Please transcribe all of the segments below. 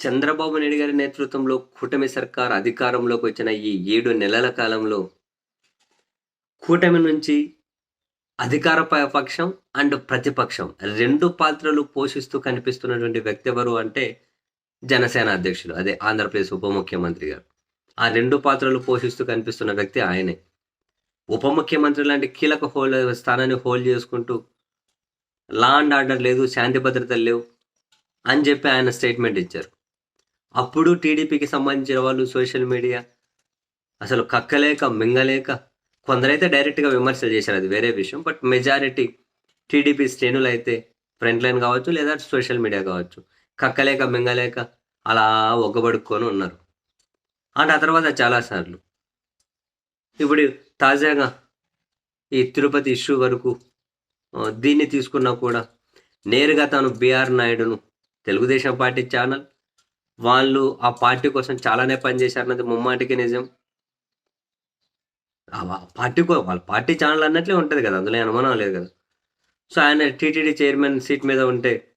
చంద్రబాబు నాయుడు గారి నేతృత్వంలో కూటమి సర్కార్ అధికారంలోకి వచ్చిన ఈ ఏడు నెలల కాలంలో కూటమి నుంచి అధికార ప- పక్షం అండ్ ప్రతిపక్షం రెండు పాత్రలు పోషిస్తూ కనిపిస్తున్నటువంటి వ్యక్తి ఎవరు అంటే జనసేన అధ్యక్షులు అదే ఆంధ్రప్రదేశ్ ఉప ముఖ్యమంత్రి గారు. ఆ రెండు పాత్రలు పోషిస్తూ కనిపిస్తున్న వ్యక్తి ఆయనే. ఉప ముఖ్యమంత్రి లాంటి కీలక హోల్డ్ స్థానాన్ని హోల్డ్ చేసుకుంటూ లా అండ్ ఆర్డర్ లేదు శాంతి భద్రతలు లేవు అని చెప్పి ఆయన స్టేట్మెంట్ ఇచ్చారు. అప్పుడు టీడీపీకి సంబంధించిన వాళ్ళు సోషల్ మీడియా అసలు కక్కలేక మింగలేక కొందరైతే డైరెక్ట్గా విమర్శలు చేశారు. అది వేరే విషయం. బట్ మెజారిటీ టీడీపీ శ్రేణులు అయితే ఫ్రంట్ లైన్ కావచ్చు లేదా సోషల్ మీడియా కావచ్చు. కక్కలేక మింగలేక అలా ఒగ్గబడుక్కొని ఉన్నారు. అండ్ ఆ తర్వాత చాలాసార్లు ఇప్పుడు తాజాగా ఈ తిరుపతి ఇష్యూ వరకు దీన్ని తీసుకున్నా కూడా నేరుగా తాను బీఆర్ నాయుడును తెలుగుదేశం పార్టీ ఛానల్ వాళ్ళు ఆ పార్టీ కోసం చాలానే పనిచేశారన్నది ముమ్మాటికి నిజం. పార్టీ కో- వాళ్ళ పార్టీ ఛానల్ అన్నట్లే ఉంటుంది కదా అందులో అనుమానం లేదు కదా. సో ఆయన టీటీడీ చైర్మన్ సీట్ మీద ఉంటే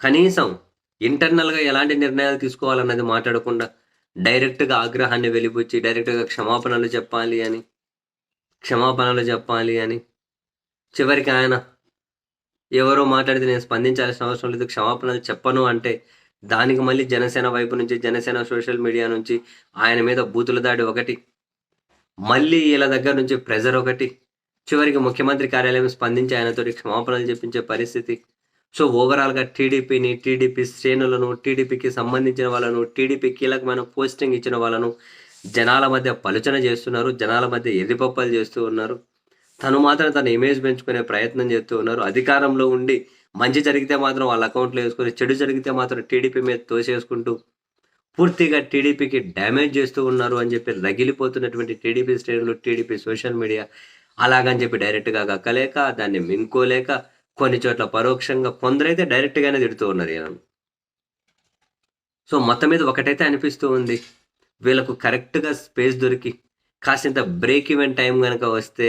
కనీసం ఇంటర్నల్గా ఎలాంటి నిర్ణయాలు తీసుకోవాలన్నది మాట్లాడకుండా డైరెక్ట్గా ఆగ్రహాన్ని వెలిబుచ్చి డైరెక్ట్గా క్షమాపణలు చెప్పాలి అని క్షమాపణలు చెప్పాలి అని చివరికి ఆయన ఎవరో మాట్లాడితే నేను స్పందించాల్సిన అవసరం లేదు క్షమాపణలు చెప్పను అంటే దానికి మళ్ళీ జనసేన వైపు నుంచి జనసేన సోషల్ మీడియా నుంచి ఆయన మీద బూతుల దాడి ఒకటి మళ్ళీ వీళ్ళ దగ్గర నుంచి ప్రెజర్ ఒకటి చివరికి ముఖ్యమంత్రి కార్యాలయం స్పందించి ఆయనతోటి క్షమాపణలు చెప్పించే పరిస్థితి. సో ఓవరాల్గా టీడీపీని టీడీపీ శ్రేణులను టీడీపీకి సంబంధించిన వాళ్ళను టీడీపీ కీలకమైన పోస్టింగ్ ఇచ్చిన వాళ్ళను జనాల మధ్య పలుచన చేస్తున్నారు జనాల మధ్య ఎర్రిపప్పలు చేస్తూ ఉన్నారు. తను మాత్రం తన ఇమేజ్ పెంచుకునే ప్రయత్నం చేస్తూ ఉన్నారు. అధికారంలో ఉండి మంచి జరిగితే మాత్రం వాళ్ళ అకౌంట్లో వేసుకొని చెడు జరిగితే మాత్రం టీడీపీ మీద తోసేసుకుంటూ పూర్తిగా టీడీపీకి డ్యామేజ్ చేస్తూ ఉన్నారు అని చెప్పి రగిలిపోతున్నటువంటి టీడీపీ శ్రేణులు టీడీపీ సోషల్ మీడియా అలాగని చెప్పి డైరెక్ట్గా కక్కలేక దాన్ని మింకోలేక కొన్ని చోట్ల పరోక్షంగా కొందరైతే డైరెక్ట్గానే తిడుతూ ఉన్నారు ఈయన. సో మొత్తం మీద ఒకటైతే అనిపిస్తూ ఉంది. వీళ్ళకు కరెక్ట్గా స్పేస్ దొరికి కాసింత బ్రేక్ ఈవెన్ టైం కనుక వస్తే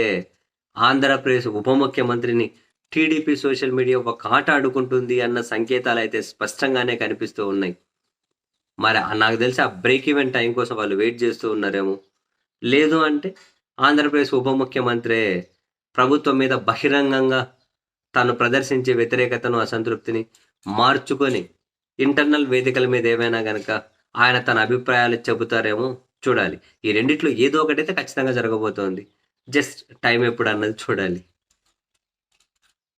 ఆంధ్రప్రదేశ్ ఉప ముఖ్యమంత్రిని టీడీపీ సోషల్ మీడియా ఒక ఆట ఆడుకుంటుంది అన్న సంకేతాలు అయితే స్పష్టంగానే కనిపిస్తూ ఉన్నాయి. మరి ఆ- నాకు తెలిసి ఆ బ్రేక్ ఈవెన్ టైం కోసం వాళ్ళు వెయిట్ చేస్తూ ఉన్నారేమో. లేదు అంటే ఆంధ్రప్రదేశ్ ఉప ముఖ్యమంత్రి ప్రభుత్వం మీద బహిరంగంగా తాను ప్రదర్శించే వ్యతిరేకతను అసంతృప్తిని మార్చుకొని ఇంటర్నల్ వేదికల మీద ఏమైనా గనక ఆయన తన అభిప్రాయాలు చెబుతారేమో చూడాలి. ఈ రెండిట్లో ఏదో ఒకటైతే ఖచ్చితంగా జరగబోతోంది. జస్ట్ టైం ఎప్పుడు అన్నది చూడాలి.